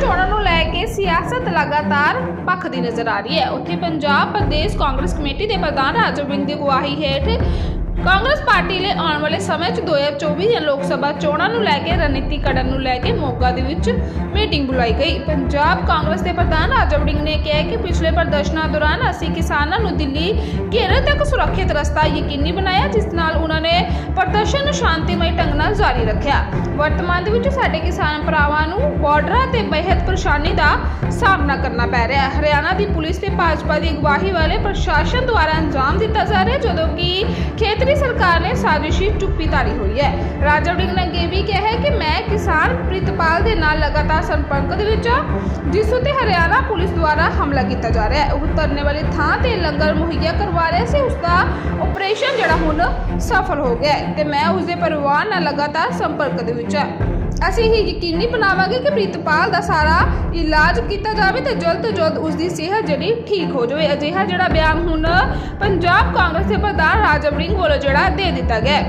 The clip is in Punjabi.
ਚੋਣਾਂ ਨੂੰ ਲੈ ਕੇ ਸਿਆਸਤ ਲਗਾਤਾਰ ਭਖਦੀ ਨਜ਼ਰ ਆ ਰਹੀ ਹੈ। ਉੱਥੇ ਪੰਜਾਬ ਪ੍ਰਦੇਸ਼ ਕਾਂਗਰਸ ਕਮੇਟੀ ਦੇ ਪ੍ਰਧਾਨ ਰਾਜਵ ਦੀ ਅਗਵਾਈ ਹੇਠ ਕਾਂਗਰਸ ਪਾਰਟੀ ਲਈ ਆਉਣ ਵਾਲੇ ਸਮੇਂ 'ਚ 2024 ਦੀਆਂ ਲੋਕ ਸਭਾ ਚੋਣਾਂ ਨੂੰ ਲੈ ਕੇ ਰਣਨੀਤੀ ਕਰਨ ਨੂੰ ਲੈ ਕੇ ਮੋਗਾ ਦੇ ਵਿੱਚ ਮੀਟਿੰਗ ਬੁਲਾਈ ਗਈ। ਪੰਜਾਬ ਕਾਂਗਰਸ ਦੇ ਪ੍ਰਧਾਨ ਰਾਜਵ ਵਿੰਗ ਨੇ ਕਿਹਾ ਕਿ ਪਿਛਲੇ ਪ੍ਰਦਰਸ਼ਨਾਂ ਦੌਰਾਨ ਅਸੀਂ ਕਿਸਾਨਾਂ ਨੂੰ ਦਿੱਲੀ ਘੇਰੇ ਤੱਕ ਸੁਰੱਖਿਅਤ ਰਸਤਾ ਯਕੀਨੀ ਬਣਾਇਆ, ਜਿਸ ਨਾਲ ਉਹਨਾਂ ਪ੍ਰਦਰਸ਼ਨ ਨੂੰ ਸ਼ਾਂਤੀਮਈ ਢੰਗ ਨਾਲ ਜਾਰੀ ਰੱਖਿਆ। ਵਰਤਮਾਨ ਦੇ ਵਿੱਚ ਸਾਡੇ ਕਿਸਾਨ ਭਰਾਵਾਂ ਨੂੰ ਬਾਰਡਰਾਂ ਤੇ ਬੇਹੱਦ ਪਰੇਸ਼ਾਨੀ ਦਾ ਸਾਹਮਣਾ ਕਰਨਾ ਪੈ ਰਿਹਾ ਹੈ। ਹਰਿਆਣਾ ਦੀ ਪੁਲਿਸ ਤੇ ਭਾਜਪਾ ਦੀ ਅਗਵਾਈ ਵਾਲੇ ਪ੍ਰਸ਼ਾਸਨ ਦੁਆਰਾ ਅੰਜਾਮ ਦਿੱਤਾ ਜਾ ਰਿਹਾ ਜਦੋਂ ਕਿ ਖੇਤਰੀ ਸਰਕਾਰ ਨੇ ਸਾਜ਼ਿਸ਼ੀ ਚੁੱਪੀ ਧਾਰੀ ਹੋਈ ਹੈ। ਰਾਜਾ ਵੜਿੰਗ ਨੇ ਅੱਗੇ ਵੀ ਕਿਹਾ ਹੈ ਕਿ ਮੈਂ ਕਿਸਾਨ ਪ੍ਰਿਤਪਾਲ ਦੇ ਨਾਲ ਲਗਾਤਾਰ ਸੰਪਰਕ ਦੇ ਵਿੱਚ ਹਾਂ, ਜਿਸ ਉੱਤੇ ਹਰਿਆਣਾ ਪੁਲਿਸ ਦੁਆਰਾ ਹਮਲਾ ਕੀਤਾ ਜਾ ਰਿਹਾ ਹੈ। ਉਹ ਧਰਨੇ ਵਾਲੀ ਥਾਂ ਤੇ ਲੰਗਰ ਮੁਹੱਈਆ ਕਰਵਾ ਰਿਹਾ ਸੀ। ਉਸ ਦਾ ਆਪਰੇਸ਼ਨ ਹੁਣ ਸਫਲ ਹੋ ਗਿਆ ਹੈ ਤੇ ਮੈਂ ਉਸ ਦੇ ਪਰਿਵਾਰ ਨਾਲ ਲਗਾਤਾਰ ਸੰਪਰਕ ਦੇ ਵਿੱਚ ਹਾਂ। ਅਸੀਂ ਇਹ ਯਕੀਨੀ ਬਣਾਵਾਂਗੇ ਕਿ ਪ੍ਰੀਤਪਾਲ ਦਾ ਸਾਰਾ ਇਲਾਜ ਕੀਤਾ ਜਾਵੇ ਤੇ ਜਲਦ ਤੋਂ ਜਲਦ ਉਸ ਦੀ ਸਿਹਤ ਜਿਹੜੀ ਠੀਕ ਹੋ ਜਾਵੇ। ਅਜਿਹਾ ਜਿਹੜਾ ਬਿਆਨ ਹੁਣ ਪੰਜਾਬ ਕਾਂਗਰਸ ਦੇ ਪ੍ਰਧਾਨ ਰਾਜਵ ਰਿੰਗ ਵੱਲੋਂ ਜਿਹੜਾ ਦੇ ਦਿੱਤਾ ਗਿਆ